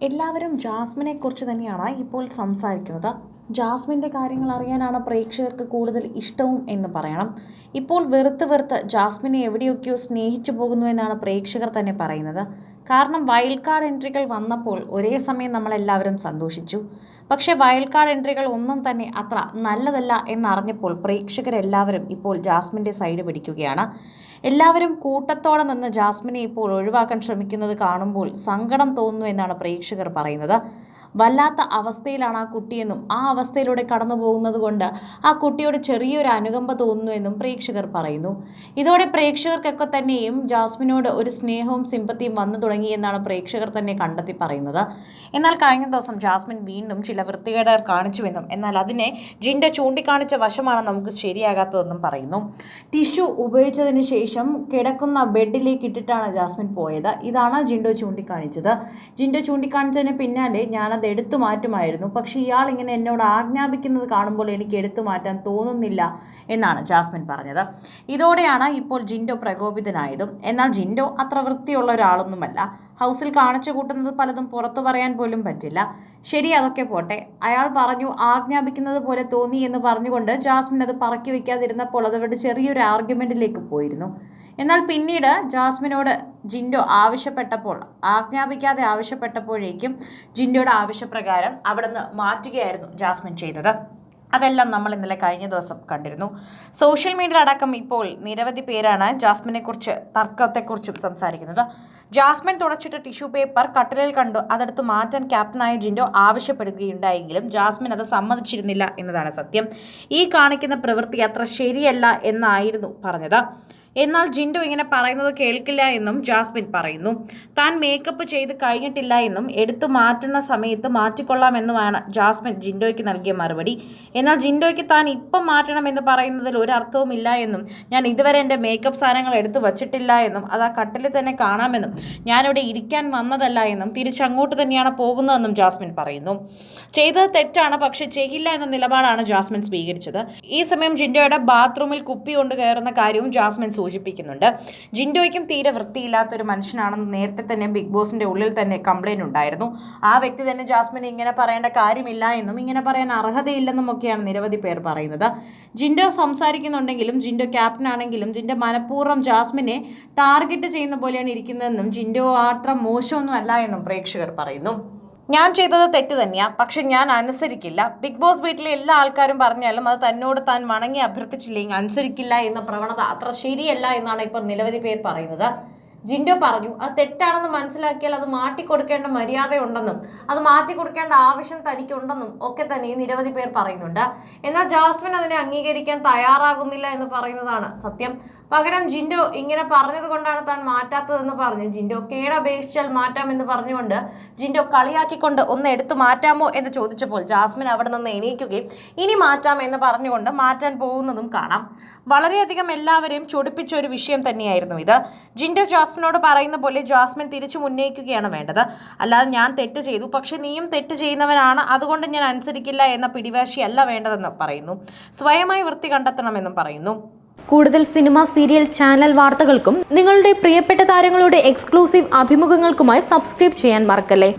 എല്ലാവരും ജാസ്മിനെ കുറിച്ച് തന്നെയാണ് ഇപ്പോൾ സംസാരിക്കുന്നത്. ജാസ്മിന്റെ കാര്യങ്ങൾ അറിയാനാണ് പ്രേക്ഷകർക്ക് കൂടുതൽ ഇഷ്ടവും എന്ന് പറയണം. ഇപ്പോൾ വെറുത്ത് വെറുത്ത് ജാസ്മിനെ എവിടെയൊക്കെയോ സ്നേഹിച്ചു പോകുന്നു എന്നാണ് പ്രേക്ഷകർ തന്നെ പറയുന്നത്. കാരണം വൈൽഡ് കാർഡ് എൻട്രികൾ വന്നപ്പോൾ ഒരേ സമയം നമ്മളെല്ലാവരും സന്തോഷിച്ചു. പക്ഷേ വൈൽഡ് കാർഡ് എൻട്രികൾ ഒന്നും തന്നെ അത്ര നല്ലതല്ല എന്നറിഞ്ഞപ്പോൾ പ്രേക്ഷകരെല്ലാവരും ഇപ്പോൾ ജാസ്മിന്റെ സൈഡ് പിടിക്കുകയാണ്. എല്ലാവരും കൂട്ടത്തോടെ നിന്ന് ജാസ്മിനെ ഇപ്പോൾ ഒഴിവാക്കാൻ ശ്രമിക്കുന്നത് കാണുമ്പോൾ സങ്കടം തോന്നുന്നു എന്നാണ് പ്രേക്ഷകർ പറയുന്നത്. വല്ലാത്ത അവസ്ഥയിലാണ് ആ കുട്ടിയെന്നും ആ അവസ്ഥയിലൂടെ കടന്നു പോകുന്നത് കൊണ്ട് ആ കുട്ടിയോട് ചെറിയൊരു അനുകമ്പ തോന്നുന്നുവെന്നും പ്രേക്ഷകർ പറയുന്നു. ഇതോടെ പ്രേക്ഷകർക്കൊക്കെ തന്നെയും ജാസ്മിനോട് ഒരു സ്നേഹവും സിമ്പത്തിയും വന്നു തുടങ്ങി എന്നാണ് പ്രേക്ഷകർ തന്നെ കണ്ടെത്തി പറയുന്നത്. എന്നാൽ കഴിഞ്ഞ ദിവസം ജാസ്മിൻ വീണ്ടും ചില വൃത്തികേടർ കാണിച്ചുവെന്നും എന്നാൽ അതിനെ ജിൻഡ ചൂണ്ടിക്കാണിച്ച വശമാണ് നമുക്ക് ശരിയാകാത്തതെന്നും പറയുന്നു. ടിഷ്യു ഉപയോഗിച്ചതിന് ശേഷം കിടക്കുന്ന ബെഡിലേക്ക് ഇട്ടിട്ടാണ് ജാസ്മിൻ പോയത്. ഇതാണ് ജിൻഡോ ചൂണ്ടിക്കാണിച്ചത്. ജിൻഡോ ചൂണ്ടിക്കാണിച്ചതിന് പിന്നാലെ ഞാനത് എടുത്തു മാറ്റുമായിരുന്നു. പക്ഷേ ഇയാൾ ഇങ്ങനെ എന്നോട് ആജ്ഞാപിക്കുന്നത് കാണുമ്പോൾ എനിക്ക് എടുത്തു മാറ്റാൻ തോന്നുന്നില്ല എന്നാണ് ജാസ്മിൻ പറഞ്ഞത്. ഇതോടെയാണ് ഇപ്പോൾ ജിൻഡോ പ്രകോപിതനായതും. എന്നാൽ ജിൻഡോ അത്ര വൃത്തിയുള്ള ഒരാളൊന്നുമല്ല. ഹൗസിൽ കാണിച്ചു കൂട്ടുന്നത് പലതും പുറത്തു പറയാൻ പോലും പറ്റില്ല. ശരി അതൊക്കെ പോട്ടെ. അയാൾ പറഞ്ഞു ആജ്ഞാപിക്കുന്നത് പോലെ തോന്നി എന്ന് പറഞ്ഞുകൊണ്ട് ജാസ്മിൻ അത് പറക്കി വെക്കാതിരുന്നപ്പോൾ അതവരുടെ ചെറിയൊരു ആർഗ്യുമെന്റിലേക്ക് പോയിരുന്നു. എന്നാൽ പിന്നീട് ജാസ്മിനോട് ജിൻഡോ ആവശ്യപ്പെട്ടപ്പോൾ ആജ്ഞാപിക്കാതെ ആവശ്യപ്പെട്ടപ്പോഴേക്കും ജിൻഡോയുടെ ആവശ്യപ്രകാരം അവിടുന്ന് മാറ്റുകയായിരുന്നു ജാസ്മിൻ ചെയ്തത്. അതെല്ലാം നമ്മൾ ഇന്നലെ കഴിഞ്ഞ ദിവസം കണ്ടിരുന്നു. സോഷ്യൽ മീഡിയ അടക്കം ഇപ്പോൾ നിരവധി പേരാണ് ജാസ്മിനെക്കുറിച്ച് തർക്കത്തെക്കുറിച്ചും സംസാരിക്കുന്നത്. ജാസ്മിൻ തുടച്ചിട്ട ടിഷ്യൂ പേപ്പർ കട്ടിലിൽ കണ്ടു അതെടുത്ത് മാറ്റാൻ ക്യാപ്റ്റനായ ജിൻഡോ ആവശ്യപ്പെടുകയുണ്ടായെങ്കിലും ജാസ്മിൻ അത് സമ്മതിച്ചിരുന്നില്ല എന്നതാണ് സത്യം. ഈ കാണിക്കുന്ന പ്രവൃത്തി അത്ര ശരിയല്ല എന്നായിരുന്നു പറഞ്ഞത്. എന്നാൽ ജിൻഡു ഇങ്ങനെ പറയുന്നത് കേൾക്കില്ല എന്നും ജാസ്മിൻ പറയുന്നു. താൻ മേക്കപ്പ് ചെയ്ത് കഴിഞ്ഞിട്ടില്ല എന്നും എടുത്തു മാറ്റുന്ന സമയത്ത് മാറ്റിക്കൊള്ളാമെന്നുമാണ് ജാസ്മിൻ ജിൻഡോയ്ക്ക് നൽകിയ മറുപടി. എന്നാൽ ജിൻഡോയ്ക്ക് താൻ ഇപ്പം മാറ്റണമെന്ന് പറയുന്നതിൽ ഒരു അർത്ഥവുമില്ല എന്നും ഞാൻ ഇതുവരെ എന്റെ മേക്കപ്പ് സാധനങ്ങൾ എടുത്തു വച്ചിട്ടില്ല എന്നും അത് ആ കട്ടിൽ തന്നെ കാണാമെന്നും ഞാനിവിടെ ഇരിക്കാൻ വന്നതല്ല എന്നും തിരിച്ചങ്ങോട്ട് തന്നെയാണ് പോകുന്നതെന്നും ജാസ്മിൻ പറയുന്നു. ചെയ്തത് തെറ്റാണ് പക്ഷെ ചെയ്യില്ല എന്ന നിലപാടാണ് ജാസ്മിൻ സ്വീകരിച്ചത്. ഈ സമയം ജിൻഡോയുടെ ബാത്റൂമിൽ കുപ്പി കൊണ്ട് കയറുന്ന കാര്യവും ജാസ്മിൻ സൂചിപ്പിക്കുന്നുണ്ട്. ജിൻഡോയ്ക്കും തീരെ വൃത്തിയില്ലാത്ത ഒരു മനുഷ്യനാണെന്ന് നേരത്തെ തന്നെ ബിഗ് ബോസിന്റെ ഉള്ളിൽ തന്നെ കംപ്ലൈന്റ് ഉണ്ടായിരുന്നു. ആ വ്യക്തി തന്നെ ജാസ്മിൻ ഇങ്ങനെ പറയേണ്ട കാര്യമില്ല എന്നും ഇങ്ങനെ പറയാൻ അർഹതയില്ലെന്നും ഒക്കെയാണ് നിരവധി പേർ പറയുന്നത്. ജിൻഡോ സംസാരിക്കുന്നുണ്ടെങ്കിലും ജിൻഡോ ക്യാപ്റ്റൻ ആണെങ്കിലും ജിൻഡോ മനഃപൂർവം ജാസ്മിനെ ടാർഗറ്റ് ചെയ്യുന്ന പോലെയാണ് ഇരിക്കുന്നതെന്നും ജിൻഡോ അത്ര മോശമൊന്നും അല്ല എന്നും പ്രേക്ഷകർ പറയുന്നു. ഞാൻ ചെയ്തത് തെറ്റ് തന്നെയാ. പക്ഷെ ഞാൻ അനുസരിക്കില്ല. ബിഗ് ബോസ് വീട്ടിലെ എല്ലാ ആൾക്കാരും പറഞ്ഞാലും അത് തന്നോട് താൻ വണങ്ങി അഭ്യർത്ഥിച്ചില്ലെങ്കിൽ അനുസരിക്കില്ല എന്ന പ്രവണത അത്ര ശരിയല്ല എന്നാണ് ഇപ്പോൾ നിരവധി പേർ പറയുന്നത്. ജിൻഡോ പറഞ്ഞു അത് തെറ്റാണെന്ന് മനസ്സിലാക്കിയാൽ അത് മാറ്റിക്കൊടുക്കേണ്ട മര്യാദയുണ്ടെന്നും അത് മാറ്റിക്കൊടുക്കേണ്ട ആവശ്യം തനിക്കുണ്ടെന്നും ഒക്കെ തന്നെ നിരവധി പേർ പറയുന്നുണ്ട്. എന്നാൽ ജാസ്മിൻ അതിനെ അംഗീകരിക്കാൻ തയ്യാറാകുന്നില്ല എന്ന് പറയുന്നതാണ് സത്യം. പകരം ജിൻഡോ ഇങ്ങനെ പറഞ്ഞത് കൊണ്ടാണ് താൻ മാറ്റാത്തതെന്ന് പറഞ്ഞ് ജിൻഡോ കേടപേക്ഷിച്ചാൽ മാറ്റാമെന്ന് പറഞ്ഞുകൊണ്ട് ജിൻഡോ കളിയാക്കിക്കൊണ്ട് ഒന്ന് എടുത്തു മാറ്റാമോ എന്ന് ചോദിച്ചപ്പോൾ ജാസ്മിൻ അവിടെ നിന്ന് എണീക്കുകയും ഇനി മാറ്റാം എന്ന് പറഞ്ഞുകൊണ്ട് മാറ്റാൻ പോകുന്നതും കാണാം. വളരെയധികം എല്ലാവരെയും ചൊടിപ്പിച്ച ഒരു വിഷയം തന്നെയായിരുന്നു ഇത്. ജിൻഡോ ജാസ്മിനോട് പറയുന്ന പോലെ ജാസ്മിൻ തിരിച്ചു ഉന്നയിക്കുകയാണ് വേണ്ടത്. അല്ലാതെ ഞാൻ തെറ്റ് ചെയ്തു. പക്ഷേ നീയും തെറ്റ് ചെയ്യുന്നവനാണ്. അതുകൊണ്ട് ഞാൻ അനുസരിക്കില്ല എന്ന പിടിവാശിയല്ല വേണ്ടതെന്ന് പറയുന്നു. സ്വയമായി വൃത്തി കണ്ടെത്തണമെന്നും പറയുന്നു. കൂടുതൽ സിനിമ സീരിയൽ ചാനൽ വാർത്തകൾക്കും നിങ്ങളുടെ പ്രിയപ്പെട്ട താരങ്ങളുടെ എക്സ്ക്ലൂസീവ് അഭിമുഖങ്ങൾക്കുമായി സബ്സ്ക്രൈബ് ചെയ്യാൻ മറക്കല്ലേ?